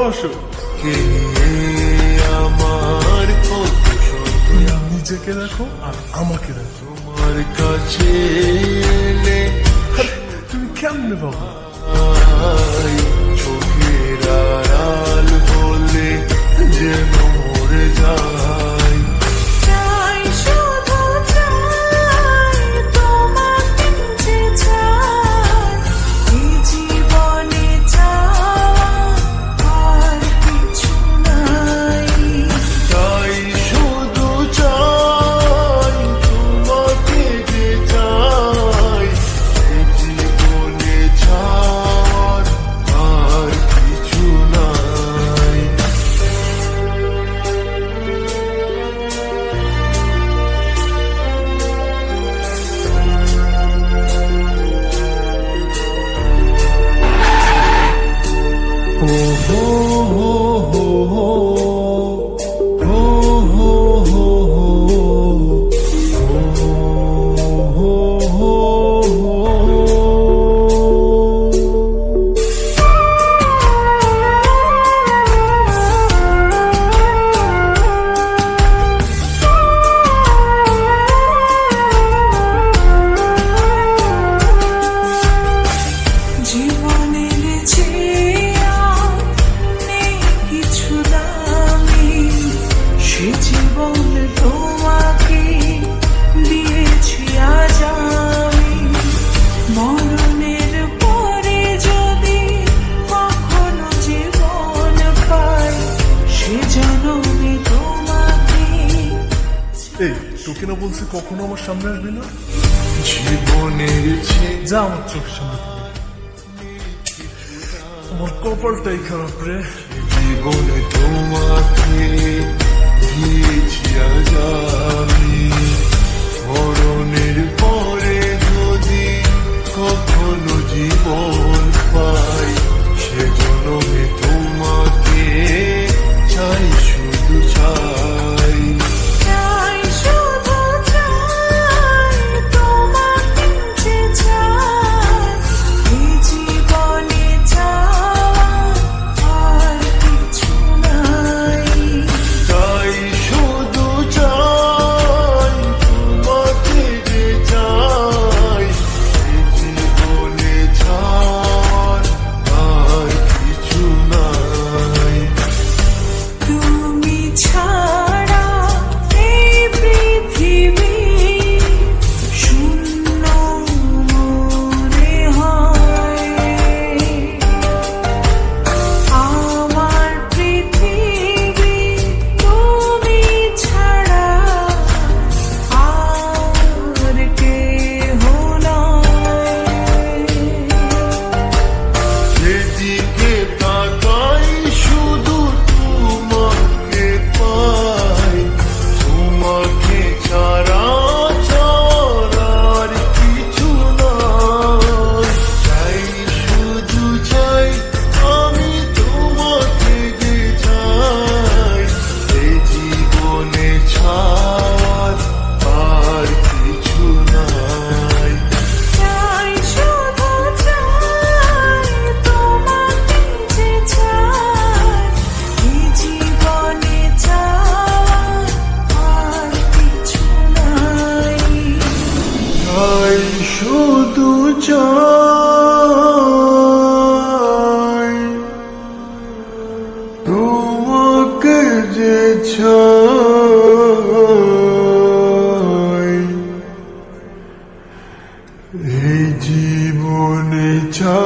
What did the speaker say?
অসুখ আমার নিজেকে দেখো আর আমাকে দেখো। তোমার কাছে এলে তুমি কেমনে বাবা তোকে না বলছি কখনো আমার সামনে আসবি না? জীবনের যা আমার চোখের সামনে আমার কপালটাই খারাপ রে। জীবনে তোমাকে দিয়েছি আজ আমি। মরণের পরে যদি কখনো জীবন পা এই জীবনে চা